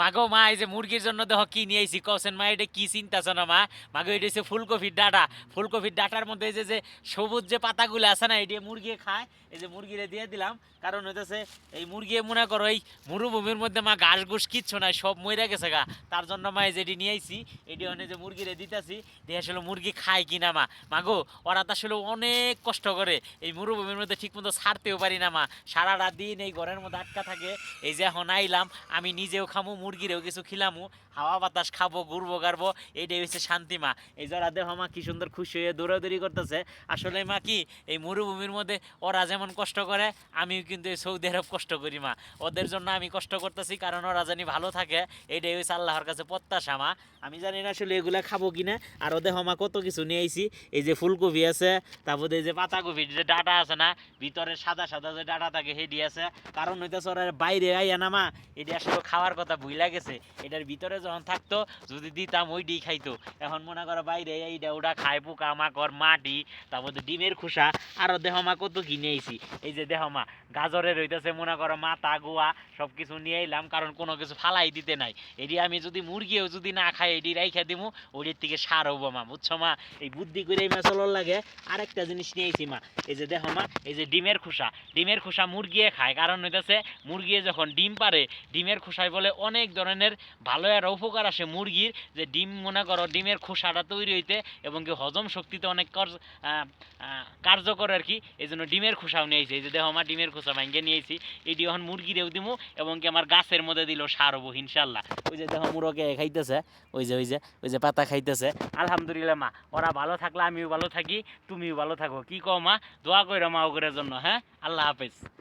মাগো মা, এই যে মুরগির জন্য দেখো কি নিয়ে আইছি কছেন মা, এটা কি চিন্তা না মা? মাগো এটা হচ্ছে ফুলকপির ডাটা। ফুলকপির ডাটার মধ্যে এই যে যে সবুজ যে পাতাগুলো আছে না, এটা মুরগি খায়। এই যে মুরগিরে দিয়ে দিলাম। কারণ হইতেছে, এই মুরগি মনে করো, এই মরুভূমির মধ্যে মা ঘাস ঘুষ কিচ্ছু নাই, সব মরে গেছে গা। তার জন্য মা এই যেটি নিয়ে আইছি, এটি অনেক যে মুরগিরে দিতেছি, দিয়ে আসলে মুরগি খায় কিনা মা? মাগো, ওরা তো আসলে অনেক কষ্ট করে। এই মরুভূমির মধ্যে ঠিক মতো ছাড়তেও পারি না মা। সারাটা দিন এই ঘরের মধ্যে আটকা থাকে। এই যে এখন আইলাম, আমি নিজেও খামু মুরগিরেও কিছু খিলামু, হাওয়া বাতাস খাব, ঘুরবো গারবো এইটাই হচ্ছে শান্তি মা এই যারা দেহ মা কি সুন্দর খুশি হয়ে দৌড়াদৌড়ি করতেছে। আসলে মা কি, এই মরুভূমির মধ্যে ওরা যেমন কষ্ট করে, আমিও কিন্তু এই সৌদি আরব কষ্ট করি মা। ওদের জন্য আমি কষ্ট করতেছি কারণ ওরা জানি ভালো থাকে, এইটাই হচ্ছে আল্লাহর কাছে প্রত্যাশা মা। আমি জানি না আসলে এগুলা খাব কিনা, আর ওদের হমা কত কিছু নিয়ে আইছি, এই যে ফুলকপি আছে, তারপরে এই যে পাতাকপির যে ডাটা আছে না, ভিতরে সাদা সাদা যে ডাটা থাকে সেটি আছে। কারণ হইতেছে ওরা বাইরে আইয়া না মা, এটি আসলে খাওয়ার কথা ভুইলা গেছে, এটার ভিতরে যখন থাকতো, যদি দিতাম ওইটি খাইতো। এখন মনে করো বাইরে এইটা ওটা খায় পোকা, মাকড়, মাটি, তারপরে ডিমের খোসা, আরও দেহ মা কত কিনে আইছি। এই যে দেহ মা গাজরের হইতেছে মনে করো মাথা, গোয়া সব কিছু নিয়ে এলাম কারণ কোনো কিছু ফালাই দিতে নাই। এটি আমি যদি মুরগিও যদি না খাই, এটি রাইখা দিমু ওটির থেকে সার হব মা, বুঝছ মা? এই বুদ্ধি করে এই মাছলর লাগে আরেকটা জিনিস নিয়ে নিয়েছি মা, এই যে দেখো মা এই যে ডিমের খোসা। ডিমের খোসা মুরগিয়ে খায়, কারণ হইতেছে মুরগিয়ে যখন ডিম পারে, ডিমের খোসায় বলে অনেক ধরনের ভালো একটা উপকার আসে মুরগির, যে ডিম মনে করো, ডিমের খোসাটা তৈরি হইতে এবং কি হজম শক্তিতে অনেক কর- কার্যকর আর কি এই জন্য ডিমের খোসাও নিয়েছি এই যে দেখো, আমার ডিমের খোসা ভাঙ্গে নিয়েছি এটি এখন মুরগিরেও দিমু এবং কি আমার গাছের মধ্যে দিল সার হব ইনশাল্লাহ ওই যে দেখো, মুরগে খাইতেছে, ওই যে ওই যে ওই যে পাতা খাইতেছে। আলহামদুলিল্লাহ, মা, ওরা ভালো থাকলে আমিও ভালো থাকি, তুমিও ভালো থাকো। কি কও, মা? দোয়া কইরো মা ওগুলোর জন্য হ্যাঁ? আল্লাহ হাফেজ।